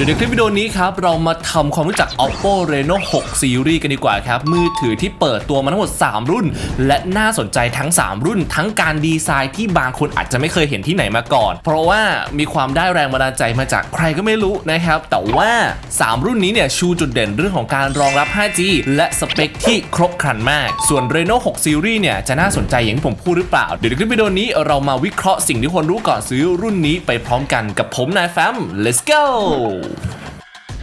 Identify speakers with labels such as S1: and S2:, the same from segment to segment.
S1: ดี๋ยวในคลิปวิดีโอนี้ครับเรามาทำความรู้จัก Oppo Reno 6 Series กันดีกว่าครับ มือถือที่เปิดตัวมาทั้งหมด 3 รุ่น และน่าสนใจทั้ง 3 รุ่น ทั้งการดีไซน์ที่บางคนอาจจะไม่เคยเห็นที่ไหนมาก่อน เพราะว่ามีความได้แรงบันดาลใจมาจากใครก็ไม่รู้นะครับ แต่ว่า 3 รุ่นนี้เนี่ยชูจุดเด่นเรื่องของการรองรับ 5G และสเปคที่ครบครันมาก ส่วน Reno 6 Series เนี่ยจะน่าสนใจอย่างที่ผมพูดหรือเปล่า เดี๋ยวในคลิปวิดีโอนี้เรามาวิเคราะห์สิ่งที่คนรู้ก่อนซื้อรุ่นนี้ไปพร้อมกันกับผมนายแฟม let's go Amen.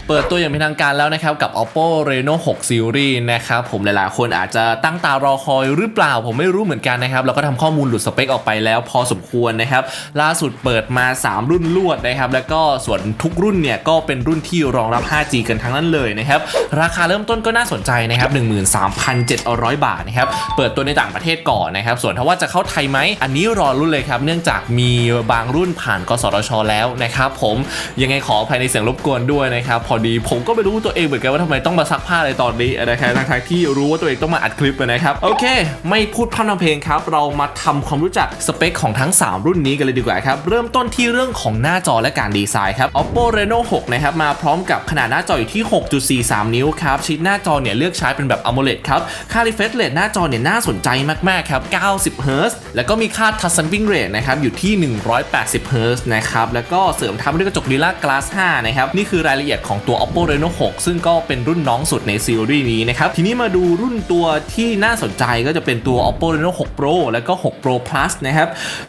S1: เปิดตัวอย่างเป็นทางการแล้วนะครับ กับ Oppo Reno 6 Series นะครับ ผมหลายๆ คนอาจจะตั้งตารอคอยหรือเปล่า ผมไม่รู้เหมือนกันนะครับเราก็ทำข้อมูลหลุดสเปคออกไปแล้วพอสมควรนะครับ ล่าสุดเปิดมา 3 รุ่นลวดนะครับ แล้วก็ส่วนทุกรุ่นเนี่ยก็เป็นรุ่นที่รองรับ 5G กันทั้งนั้นเลยนะครับ ราคาเริ่มต้นก็น่าสนใจนะครับ 13,700 บาทนะครับ เปิดตัวในต่างประเทศก่อนนะครับ ส่วนถ้าว่าจะเข้าไทยไหม อันนี้รอรุ่นเลยครับ เนื่องจากมีบางรุ่นผ่านกสทช แล้วนะครับ ผม ยังไงขออภัยในเสียงรบกวนด้วยนะครับพอดี ผมก็ไม่รู้ตัวเองเหมือนกันว่าทำไมต้องมาซักผ้าอะไรตอนนี้นะครับทั้งที่รู้ว่าตัวเองต้องมาอัดคลิปนะครับโอเค ไม่พูดพร่ำทำเพลงครับ เรามาทำความรู้จักสเปคของทั้ง 3 รุ่นนี้กันเลยดีกว่าครับ เริ่มต้นที่เรื่องของหน้าจอและการดีไซน์ครับ Oppo Reno 6 นะครับ มาพร้อมกับขนาดหน้าจออยู่ที่ 6.43 นิ้วครับชิ้นหน้าจอเนี่ยเลือกใช้เป็นแบบ AMOLED ครับค่า refresh rate หน้าจอเนี่ยน่าสนใจมากๆครับ 90 Hz แล้วก็มีค่า touch sampling rate นะครับอยู่ที่ 180 Hz นะครับแล้วก็เสริมทับด้วยกระจก Gorilla Glass 5 นะครับนี่คือรายละเอียดของตัว Oppo Reno 6 ซึ่งก็เป็นรุ่นน้องสุดในซีรีส์นี้นะครับทีนี้มาดูรุ่นตัวที่น่าสนใจก็จะเป็นตัว Oppo Reno 6 Pro แล้วก็ 6 Pro Plus นะครับ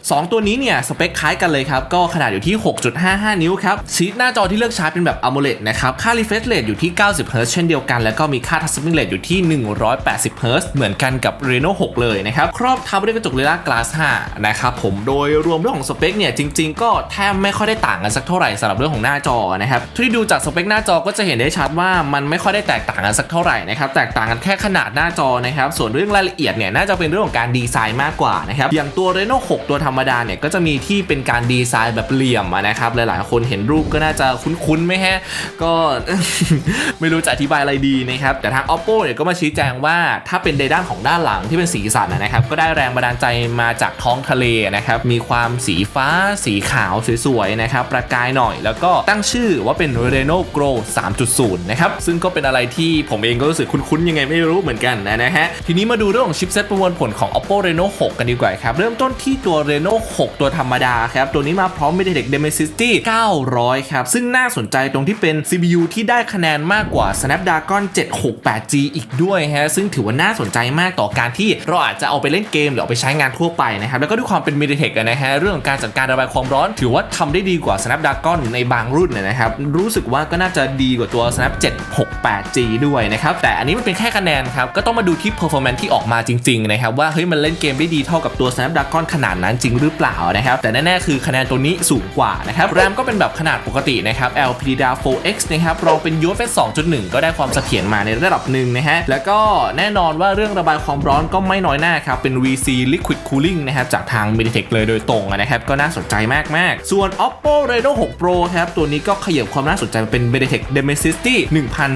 S1: สองตัวนี้เนี่ยสเปคคล้ายกันเลยครับ ก็ขนาดอยู่ที่ 6.55 นิ้วครับชีทหน้าจอที่เลือกใช้เป็นแบบ AMOLED นะครับค่า refresh rate อยู่ที่ 90 Hz เช่นเดียวกัน แล้วก็มีค่า touch sampling rate อยู่ที่ 180 Hz เหมือนกันกับ Reno 6 เลยนะครับครอบทับด้วยกระจก Gorilla Glass 5นะครับผมโดยรวมเรื่องของสเปคเนี่ยจริง ๆ ก็แทบไม่ค่อยได้ต่างกันสักเท่าไหร่สำหรับเรื่องของหน้าจอนะครับที่ดูจากสเปคหน้าจอก็จะเห็นได้ชัดว่ามันไม่ค่อยได้แตกต่างกันสักเท่าไหร่นะครับแตกต่างกันแค่ขนาดหน้าจอนะครับส่วนเรื่องรายละเอียดเนี่ยน่าจะเป็นเรื่องของการดีไซน์มากกว่านะครับอย่างตัว Reno 6 ตัวธรรมดาเนี่ยก็จะมีที่เป็นการดีไซน์แบบเหลี่ยมนะครับหลายๆ คนเห็นรูปก็น่าจะคุ้นๆไหมฮะก็ไม่รู้จะอธิบายอะไรดีนะครับแต่ทาง Oppo เนี่ยก็มาชี้แจงว่าถ้าเป็นในด้านของด้านหลังที่เป็นสีสันนะครับก็ได้แรงบันดาลใจมาจากท้องทะเลนะครับมีความสีฟ้าสีขาวสวยๆนะครับประกายหน่อย แล้วก็ตั้งชื่อว่าเป็น Reno Grow 3.0 นะครับ ซึ่งก็เป็นอะไรที่ผมเองก็รู้สึกคุ้นๆยังไงไม่รู้เหมือนกันนะฮะ ทีนี้มาดูเรื่องของชิปเซตประมวลผลของ Oppo Reno 6 กันดีกว่าครับ เริ่มต้นที่ตัว Reno 6 ตัวธรรมดาครับ ตัวนี้มาพร้อม MediaTek Dimensity 900 ครับ ซึ่งน่าสนใจตรงที่เป็น CPU ที่ได้คะแนนมากกว่า Snapdragon 768G อีกด้วยฮะ ซึ่งถือว่าน่าสนใจมากต่อการที่เราอาจจะเอาไปเล่นเกมหรือเอาไปใช้งานทั่วไปนะครับแล้วก็ด้วยความเป็น MediaTek นะฮะเรื่องของการจัดการระบายความร้อน ถือว่าทำได้ดีกว่า Snapdragon ในบางรุ่นนะครับรู้สึกว่าก็น่าจะะดีกว่าตัว Snap 768G ด้วยนะครับ แต่อันนี้มันเป็นแค่คะแนนครับ ก็ต้องมาดูที่ performance ที่ออกมาจริงๆนะครับว่าเฮ้ยมันเล่นเกมได้ดีเท่ากับตัว Snapdragon ขนาดนั้นจริงหรือเปล่านะครับ แต่แน่ๆคือคะแนนตัวนี้สูงกว่านะครับแรมก็เป็นแบบขนาดปกตินะครับ LPDDR4X นะครับรองเป็น UFS 2.1 ก็ได้ความเสถียรมาในระดับหนึ่งนะฮะแล้วก็แน่นอนว่าเรื่องระบายความร้อนก็ไม่น้อยหน้าครับเป็น VC Liquid Cooling นะครับจากทาง MediaTek เลยโดยตรงนะครับก็น่าสนใจมากๆ ส่วน Oppo Reno 6 Pro ครับตัวนี้ก็ขยับความน่าสนใจเป็น MediaTek Dimensity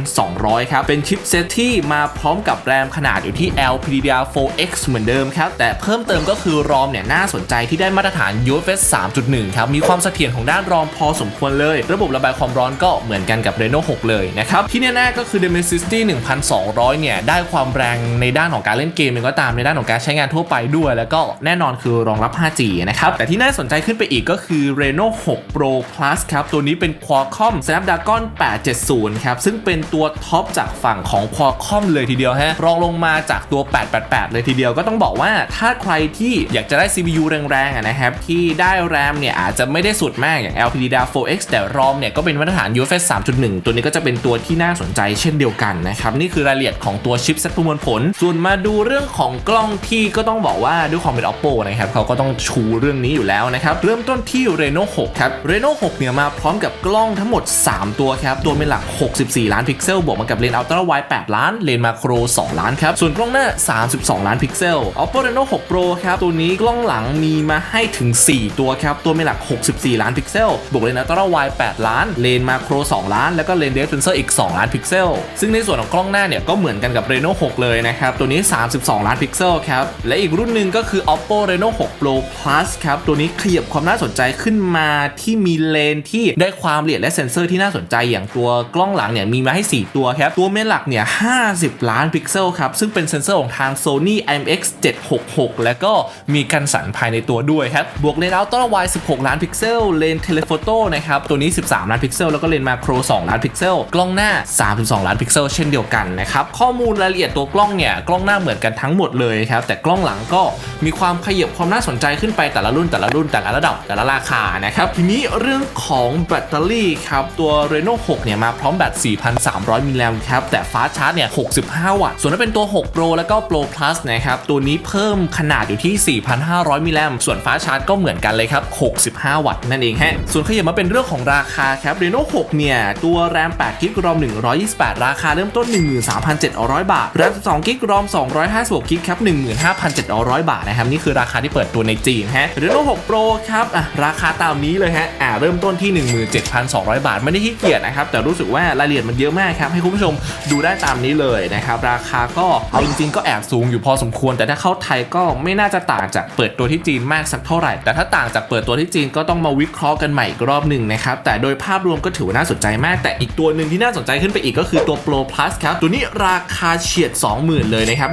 S1: 1200 ครับ เป็นชิปเซตที่มาพร้อมกับแรมขนาดอยู่ที่ LPDDR4X เหมือนเดิมครับ แต่เพิ่มเติมก็คือ ROM เนี่ยน่าสนใจที่ได้มาตรฐาน UFS 3.1 ครับ มีความเสถียรของด้าน ROM พอสมควรเลย ระบบระบายความร้อนก็เหมือนกันกับ Reno 6 เลยนะครับ ที่แน่ๆก็คือ Dimensity 1200 เนี่ย ได้ความแรงในด้านของการเล่นเกมเองก็ตามในด้านของการใช้งานทั่วไปด้วย แล้วก็แน่นอนคือรองรับ 5G นะครับ แต่ที่น่าสนใจขึ้นไปอีกก็คือ Reno 6 Pro Plus ครับ ตัวนี้เป็น Qualcomm Snapdragon 870 ครับ ซึ่งเป็นตัวท็อปจากฝั่งของ Qualcomm เลยทีเดียวฮะ รองลงมาจากตัว 888 เลยทีเดียวก็ต้องบอกว่าถ้าใครที่อยากจะได้ CPU แรงๆนะครับ ที่ได้แรมเนี่ยอาจจะไม่ได้สุดมากอย่าง LPDDR4X แต่ ROM เนี่ยก็เป็นมาตรฐาน UFS 3.1 ตัวนี้ก็จะเป็นตัวที่น่าสนใจเช่นเดียวกันนะครับ นี่คือรายละเอียดของตัวชิปเซ็ตประมวลผล ส่วนมาดูเรื่องของกล้องที่ก็ต้องบอกว่าด้วยความเป็น Oppo นะครับเขาก็ต้องชูเรื่องนี้อยู่แล้วนะครับเริ่มต้นที่ Reno 6 ครับ Reno 6 เนี่ยมาพร้อมกับกล้องทั้งหมด 3 ตัวครับตัวเป็นหลัก 64 ล้านพิกเซล บวกมากับเลนส์อัลตร้าไวด์8ล้าน เลนส์มาโคร 2 ล้านครับ ส่วนกล้องหน้า 32 ล้านพิกเซล Oppo Reno 6 Pro ครับ ตัวนี้กล้องหลังมีมาให้ถึง 4 ตัวครับ ตัวไม่หลัก 64 ล้านพิกเซล บวกเลนส์อัลตร้าไวด์8ล้าน เลนส์มาโคร 2 ล้าน แล้วก็เลนส์เดฟเซนเซอร์อีก 2 ล้านพิกเซล ซึ่งในส่วนของกล้องหน้าเนี่ยก็เหมือนกันกับ Reno 6 เลยนะครับ ตัวนี้ 32 ล้านพิกเซลครับ และอีกรุ่นหนึ่งก็คือ Oppo Reno 6 Pro Plus ครับ ตัวนี้ขยับความน่าสนใจขึ้นมาที่มีเลนที่ได้ความละเอียดและเซนเซอร์ที่น่าสนใจอย่างอย่างตัวกล้องหลังเนี่ยมีมาให้ 4 ตัวครับ ตัวเมนหลักเนี่ย50 ล้านพิกเซลครับ ซึ่งเป็นเซนเซอร์ของทาง Sony IMX 766 แล้วก็มีกันสั่นภายในตัวด้วยครับ บวกเลนส์อัลตร้าไว16 ล้านพิกเซล เลนส์เทเลโฟโต้นะครับ ตัวนี้ 13 ล้านพิกเซล แล้วก็เลนส์มาโคร 2 ล้านพิกเซล กล้องหน้า 32 ล้านพิกเซล เช่นเดียวกันนะครับ ข้อมูลรายละเอียดตัวกล้องเนี่ย กล้องหน้าเหมือนกันทั้งหมดเลยครับ แต่กล้องหลังก็มีความขยับความน่าสนใจขึ้นไปแต่ละรุ่นแต่ละรุ่นแต่ละระดับแต่ละราคานะครับ ทีนี้เรื่องของแบตเตอรี่ครับ ตัว Reno 6เนี่ยมาพร้อมแบต 4,300 มิลลิแอมป์ครับ แต่ฟ้าชาร์จเนี่ย 65 วัตต์ ส่วนถ้าเป็นตัว 6 Pro แล้วก็ Pro Plus นะครับ ตัวนี้เพิ่มขนาดอยู่ที่ 4,500 มิลลิแอมป์ส่วนฟ้าชาร์จก็เหมือนกันเลยครับ 65 วัตต์นั่นเองฮะ ส่วนขยับมาเป็นเรื่องของราคาครับ Reno 6 เนี่ย ตัวแรม8กิกรอม128 ราคาเริ่มต้น 13,700 บาท แรม12กิกรอม256กิกครับ 15,700 บาทนะครับ นี่คือราคาที่เปิดตัวในจีนฮะ Reno 6 Pro ครับอะราคาตามนี้เลยฮะอ่าเริ่มต้นที่ 17,200 บาทไม่ได้ขี้เกียจนะครับแต่รู้สึกว่ารายละเอียดมันเยอะมากครับให้คุณผู้ชมดูได้ตามนี้เลยนะครับราคาก็เอาจริงๆก็แอบสูงอยู่พอสมควร แต่ถ้าเข้าไทยก็ไม่น่าจะต่างจากเปิดตัวที่จีนมากสักเท่าไหร่ แต่ถ้าต่างจากเปิดตัวที่จีนก็ต้องมาวิเคราะห์กันใหม่อีกรอบหนึ่งนะครับแต่โดยภาพรวมก็ถือว่าน่าสนใจมาก แต่อีกตัวหนึ่งที่น่าสนใจขึ้นไปอีกก็คือตัว Pro Plus ครับตัวนี้ราคาเฉียด 20,000 เลยนะครับ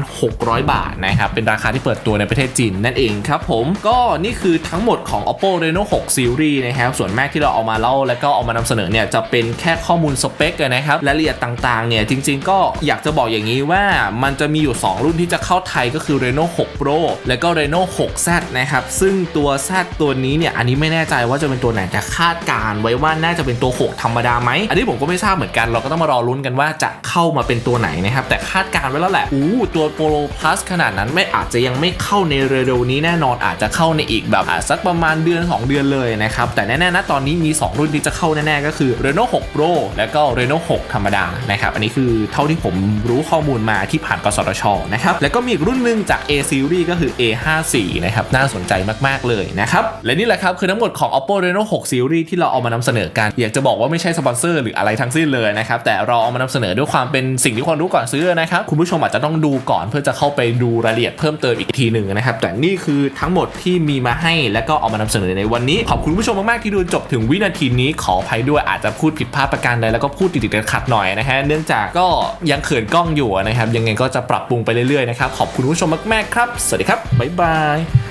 S1: 19,600 บาทนะครับเป็นราคาที่เปิดตัวในประเทศจีนนั่นเองครับผมก็นี่คือทั้งหมดของ Oppo Reno 6 Series นะครับส่วนมากที่เราเอามาเล่าแล้วก็เอามานำเสสนอเนี่ยจะเป็นแค่ข้อมูลสเปคนะครับรายละเอียดต่างๆเนี่ยจริงๆ ก็อยากจะบอกอย่างนี้ว่ามันจะมีอยู่ 2 รุ่นที่จะเข้าไทยก็คือ Reno 6 Pro แล้วก็ Reno 6Z นะครับซึ่งตัว Z ตัวนี้เนี่ยอันนี้ไม่แน่ใจว่าจะเป็นตัวไหนแต่คาดการไว้ว่าน่าจะเป็นตัว 6 ธรรมดาไหมอันนี้ผมก็ไม่ทราบเหมือนกัน เราก็ต้องมารอลุ้นกันว่าจะเข้ามาเป็นตัวไหนนะครับแต่คาดการไว้แล้วแหละอู้ตัว Pro Plus ขนาดนั้นไม่อาจจะยังไม่เข้าในเร็วๆนี้แน่นอนอาจจะเข้าในอีกแบบสักประมาณเดือน 2 เดือนเลยนะครับแต่แน่ๆนะตอนนี้มี 2 รุ่นที่จะเข้าแน่ๆก็คือ Reno 6 Pro แล้วก็ Reno 6 ธรรมดานะครับอันนี้คือเท่าที่ผมรู้ข้อมูลมาที่ผ่านกสทชนะครับแล้วก็มีอีกรุ่นหนึ่งจาก A Series ก็คือ A54 นะครับน่าสนใจมาก ๆ เลยนะครับและนี่แหละครับคือทั้งหมดของ Oppo Reno 6 Series ที่เราเอามานำเสนอกัน อยากจะบอกว่าไม่ใช่สปอนเซอร์หรืออะไรทั้งสิ้นเลยนะครับแต่เราเอามานำเสนอด้วยความเป็นสิ่งที่ควรรู้ก่อนซื้อนะครับคุณผู้ชมอาจจะต้องดูก่อนเพื่อจะเข้าไปดูรายละเอียดเพิ่มเติมอีกทีหนึ่งนะครับแต่นี่คือทั้งหมดที่มีมาให้และก็เอามานำเสนอในวันนี้ขอบคุณผู้ชมมากๆที่ดูจบถึงวินาทีนี้ขอภัยด้วยอาจจะพูดผิดพลาดประการใดแล้วก็พูดติดๆขัดหน่อยนะฮะเนื่องจากก็ยังเขินกล้องอยู่นะครับยังไงก็จะปรับปรุงไปเรื่อยๆนะครับขอบคุณผู้ชมมากๆครับ สวัสดีครับบ๊ายบาย